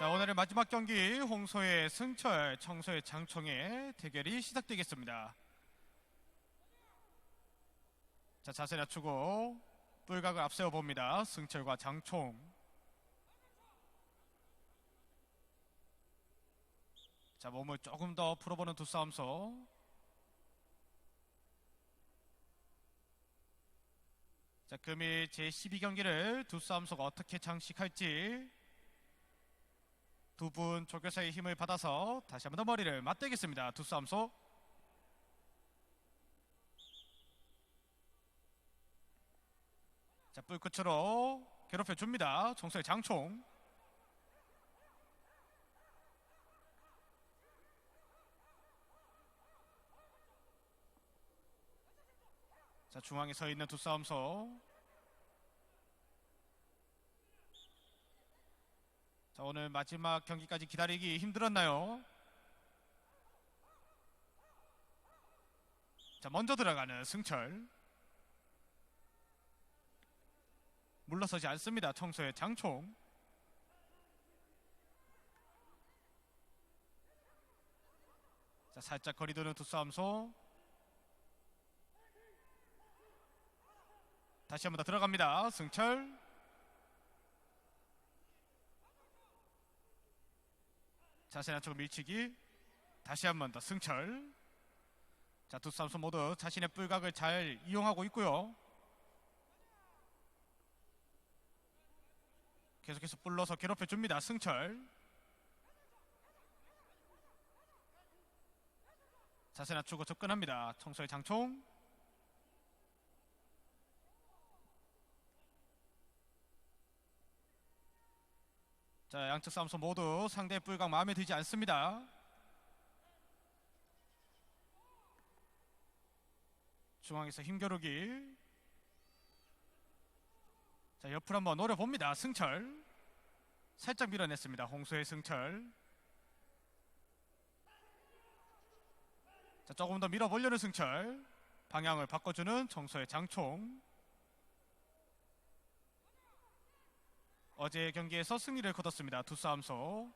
자, 오늘의 마지막 경기 홍소의 승철, 청소의 장총의 대결이 시작되겠습니다. 자, 자세 낮추고 뿔각을 앞세워 봅니다. 승철과 장총. 자, 몸을 조금 더 풀어보는 두 싸움서. 자, 금일 제12경기를 두 싸움서가 어떻게 장식할지 두 분 조교사의 힘을 받아서 다시 한번 더 머리를 맞대겠습니다. 두 싸움소. 자, 뿔끝으로 괴롭혀 줍니다. 청소의 장총. 자, 중앙에 서 있는 두 싸움소. 자, 오늘 마지막 경기까지 기다리기 힘들었나요? 자, 먼저 들어가는 승철. 물러서지 않습니다. 청소의 장총. 자, 살짝 거리두는 두 싸움소. 다시 한번 더 들어갑니다. 승철. 자세 낮추고 밀치기. 다시 한 번 더 승철. 자, 두 선수 모두 자신의 뿔각을 잘 이용하고 있고요. 계속해서 불러서 괴롭혀 줍니다. 승철. 자세 낮추고 접근합니다. 청소의 장총. 자, 양측 싸움서 모두 상대의 뿔각 마음에 들지 않습니다. 중앙에서 힘겨루기. 자, 옆을 한번 노려봅니다. 승철. 살짝 밀어냈습니다. 홍수의 승철. 자, 조금 더 밀어보려는 승철. 방향을 바꿔주는 정서의 장총. 어제 경기에서 승리를 거뒀습니다. 두 싸움소.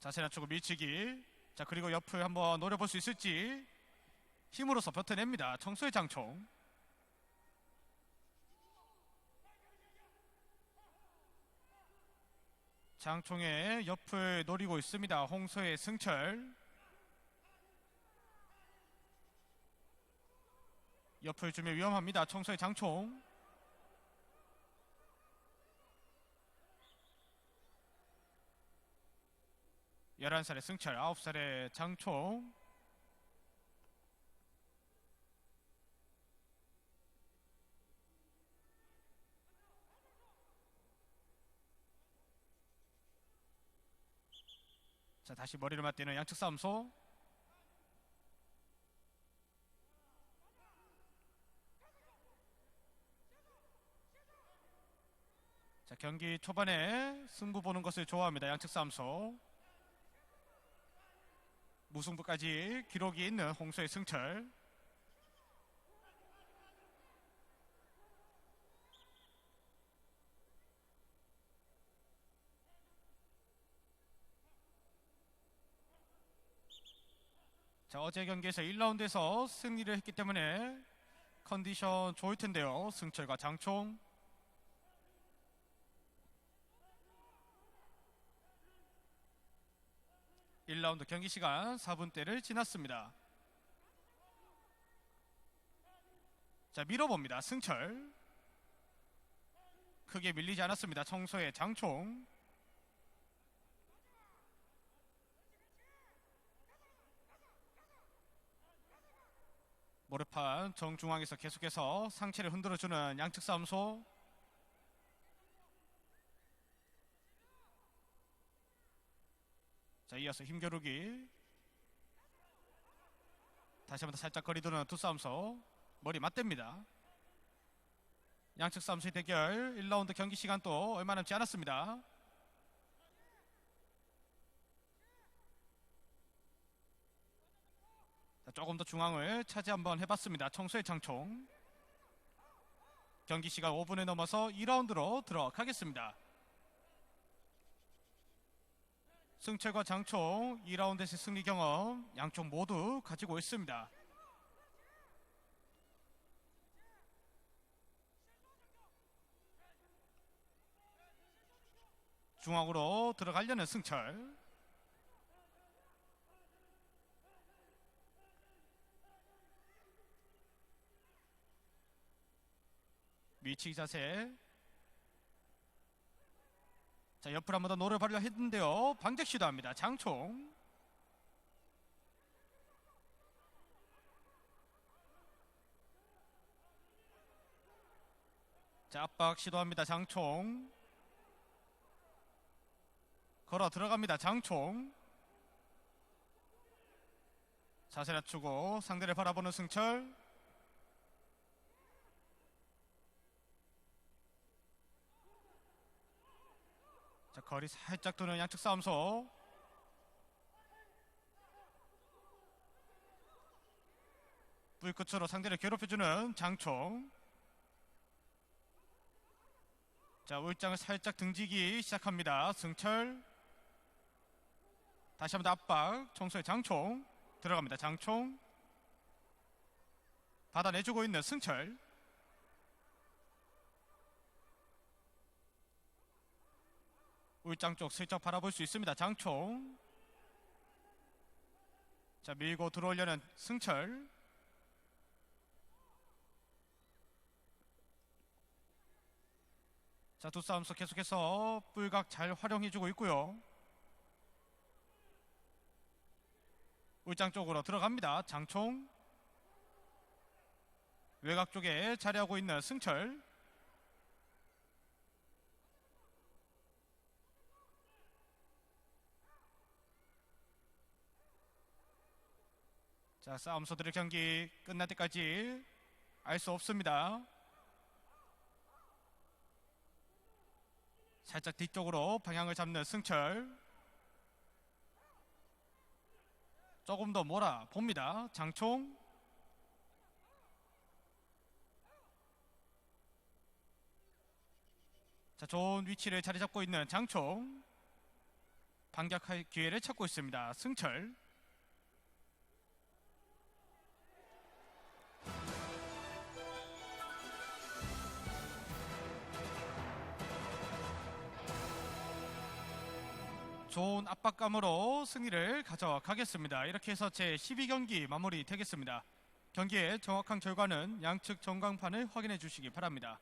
자세 낮추고 밀치기. 자 그리고 옆을 한번 노려볼 수 있을지 힘으로서 버텨냅니다. 청소의 장총. 장총의 옆을 노리고 있습니다. 홍소의 승철. 옆을 주면 위험합니다. 청소의 장총. 열한 살의 승철, 아홉 살의 장총. 자, 다시 머리를 맞대는 양측 싸움소. 경기 초반에 승부 보는 것을 좋아합니다. 양측 싸움소. 무승부까지 기록이 있는 홍수의 승철. 자, 어제 경기에서 1라운드에서 승리를 했기 때문에 컨디션 좋을 텐데요. 승철과 장총. 1라운드 경기 시간 4분대를 지났습니다. 자, 밀어봅니다. 승철. 크게 밀리지 않았습니다. 청소의 장총. 모래판 정중앙에서 계속해서 상체를 흔들어주는 양측 싸움소. 자, 이어서 힘겨루기. 다시 한번 더 살짝 거리두는 두 싸움서 머리 맞댑니다. 양측 싸움수의 대결 1라운드 경기 시간 또 얼마 남지 않았습니다. 자, 조금 더 중앙을 차지 한번 해봤습니다. 청소의 장총. 경기 시간 5분에 넘어서 2라운드로 들어가겠습니다. 승철과 장총 2라운드에서 승리 경험 양쪽 모두 가지고 있습니다. 중앙으로 들어가려는 승철. 미치기 자세. 자, 옆으로 한 번더 발휘 했는데요. 방적 시도합니다. 장총. 자, 압박 시도합니다. 장총. 걸어 들어갑니다. 장총. 자세 낮추고 상대를 바라보는 승철. 거리 살짝 도는 양측 싸움소. 불끝으로 상대를 괴롭혀주는 장총. 자, 울장을 살짝 등지기 시작합니다. 승철. 다시 한번 더 압박. 청소의 장총. 들어갑니다. 장총. 받아내주고 있는 승철. 울장 쪽 슬쩍 바라볼 수 있습니다. 장총. 자, 밀고 들어오려는 승철. 자, 두 싸움서 계속해서 뿔각 잘 활용해주고 있고요. 울장 쪽으로 들어갑니다. 장총. 외곽 쪽에 자리하고 있는 승철. 자, 싸움 소들의 경기 끝날 때까지 알 수 없습니다. 살짝 뒤쪽으로 방향을 잡는 승철. 조금 더 몰아 봅니다. 장총. 자, 좋은 위치를 자리 잡고 있는 장총. 반격할 기회를 찾고 있습니다. 승철. 좋은 압박감으로 승리를 가져가겠습니다. 이렇게 해서 제 12경기 마무리 되겠습니다. 경기의 정확한 결과는 양측 전광판을 확인해 주시기 바랍니다.